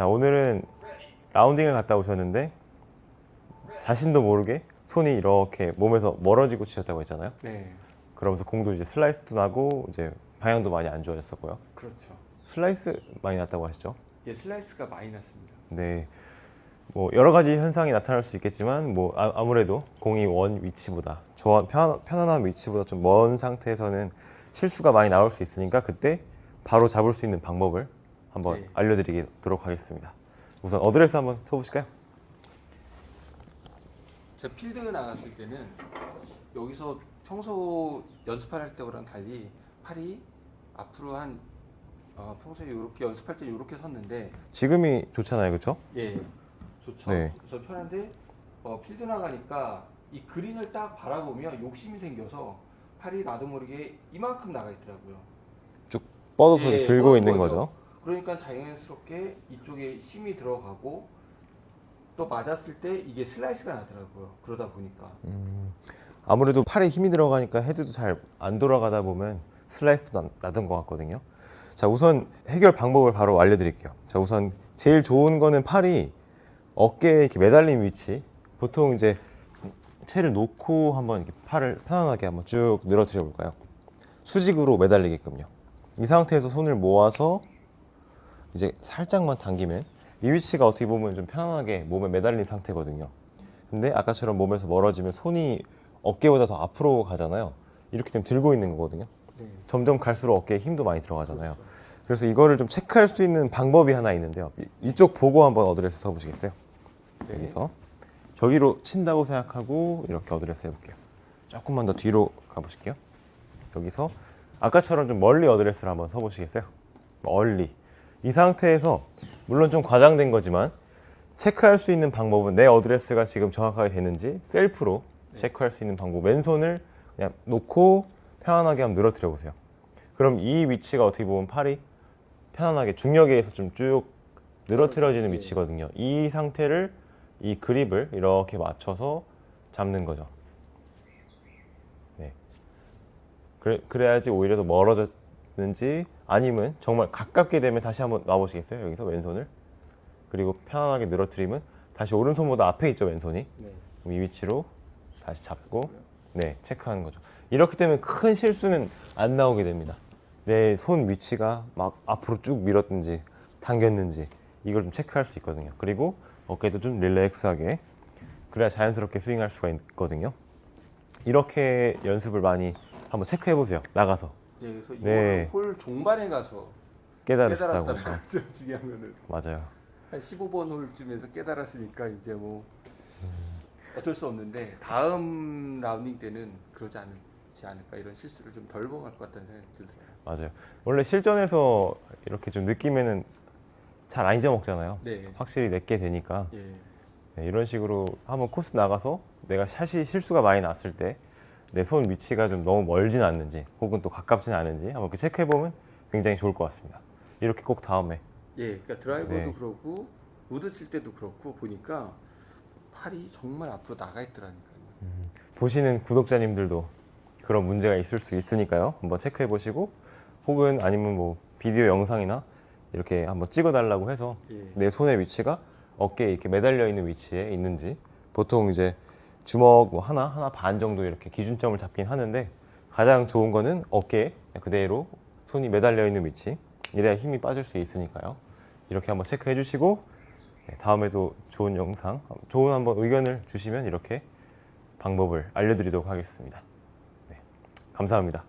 자 오늘은 라운딩을 갔다 오셨는데 자신도 모르게 손이 이렇게 몸에서 멀어지고 치셨다고 했잖아요. 네, 그러면서 공도 이제 슬라이스도 나고 이제 방향도 많이 안 좋아졌었고요. 그렇죠. 슬라이스 많이 났다고 하시죠? 예, 슬라이스가 많이 났습니다. 네. 뭐 여러 가지 현상이 나타날 수 있겠지만 뭐 아, 아무래도 공이 원 위치보다 저 편, 편안한 위치보다 좀 먼 상태에서는 실수가 많이 나올 수 있으니까 그때 바로 잡을 수 있는 방법을 한번 네. 알려드리도록 하겠습니다. 우선 어드레스 한번 쳐보실까요? 제가 필드 나갔을 때는 여기서 평소 연습할 때랑 달리 팔이 앞으로 한 어, 평소에 이렇게 연습할 때 이렇게 섰는데 지금이 좋잖아요, 그렇죠? 예 좋죠. 네. 그래서 편한데 어, 필드 나가니까 이 그린을 딱 바라보면 욕심이 생겨서 팔이 나도 모르게 이만큼 나가 있더라고요. 뻗어서 예, 들고 뻗은 있는 거죠. 거죠. 그러니까 자연스럽게 이쪽에 힘이 들어가고 또 맞았을 때 이게 슬라이스가 나더라고요. 그러다 보니까 아무래도 팔에 힘이 들어가니까 헤드도 잘 안 돌아가다 보면 슬라이스도 나- 나던 것 같거든요. 자, 우선 해결 방법을 바로 알려드릴게요. 자, 우선 제일 좋은 거는 팔이 어깨에 이렇게 매달린 위치. 보통 이제 채를 놓고 한번 이렇게 팔을 편안하게 한번 쭉 늘어뜨려 볼까요? 수직으로 매달리게끔요. 이 상태에서 손을 모아서 이제 살짝만 당기면 이 위치가 어떻게 보면 좀 편안하게 몸에 매달린 상태거든요. 근데 아까처럼 몸에서 멀어지면 손이 어깨보다 더 앞으로 가잖아요. 이렇게 되면 들고 있는 거거든요. 네. 점점 갈수록 어깨에 힘도 많이 들어가잖아요. 그렇죠. 그래서 이거를 좀 체크할 수 있는 방법이 하나 있는데요. 이- 이쪽 보고 한번 어드레스 써보시겠어요? 네. 여기서 저기로 친다고 생각하고 이렇게 어드레스 해볼게요. 조금만 더 뒤로 가보실게요. 여기서 아까처럼 좀 멀리 어드레스를 한번 서보시겠어요? 멀리. 이 상태에서 물론 좀 과장된 거지만 체크할 수 있는 방법은 내 어드레스가 지금 정확하게 되는지 셀프로 네. 체크할 수 있는 방법. 왼손을 그냥 놓고 편안하게 한번 늘어뜨려 보세요. 그럼 이 위치가 어떻게 보면 팔이 편안하게 중력에 의해서 좀 쭉 늘어뜨려지는 네. 위치거든요. 이 상태를 이 그립을 이렇게 맞춰서 잡는 거죠. 네. 그래, 그래야지 오히려 더 멀어 졌는지 아니면 정말 가깝게 되면 다시 한번 놔보시겠어요? 여기서 왼손을 그리고 편안하게 늘어뜨리면 다시 오른손보다 앞에 있죠 왼손이 네. 그럼 이 위치로 다시 잡고 네 체크하는 거죠. 이렇게 되면 큰 실수는 안 나오게 됩니다. 내 손 위치가 막 앞으로 쭉 밀었든지 당겼는지 이걸 좀 체크할 수 있거든요. 그리고 어깨도 좀 릴렉스하게 그래야 자연스럽게 스윙할 수가 있거든요. 이렇게 연습을 많이 한번 체크해 보세요. 나가서 네, 그래서 이거 네. 홀 종반에 가서 깨달았다는 하죠. 거죠. 중요하면은 맞아요. 한 15번 홀쯤에서 깨달았으니까 이제 뭐 어쩔 수 없는데 다음 라운딩 때는 그러지 않지 않을까 이런 실수를 좀 덜 범할 것 같다는 생각이 들어요. 맞아요. 원래 실전에서 이렇게 좀 느끼면은 잘 안 잊어먹잖아요. 네. 확실히 내게 되니까 예. 네, 이런 식으로 한번 코스 나가서 내가 샷이 실수가 많이 났을 때 내 손 위치가 좀 너무 멀진 않는지 혹은 또 가깝진 않은지 한번 이렇게 체크해 보면 굉장히 좋을 것 같습니다. 이렇게 꼭 다음에 예, 그러니까 드라이버도 네. 그렇고 우드 칠 때도 그렇고 보니까 팔이 정말 앞으로 나가 있더라니까요. 보시는 구독자님들도 그런 문제가 있을 수 있으니까요. 한번 체크해 보시고 혹은 아니면 뭐 비디오 영상이나 이렇게 한번 찍어 달라고 해서 예. 내 손의 위치가 어깨에 이렇게 매달려 있는 위치에 있는지 보통 이제 주먹 뭐 하나 하나 반 정도 이렇게 기준점을 잡긴 하는데 가장 좋은 거는 어깨에 그대로 손이 매달려 있는 위치. 이래야 힘이 빠질 수 있으니까요. 이렇게 한번 체크해 주시고 네, 다음에도 좋은 영상 좋은 한번 의견을 주시면 이렇게 방법을 알려드리도록 하겠습니다. 네, 감사합니다.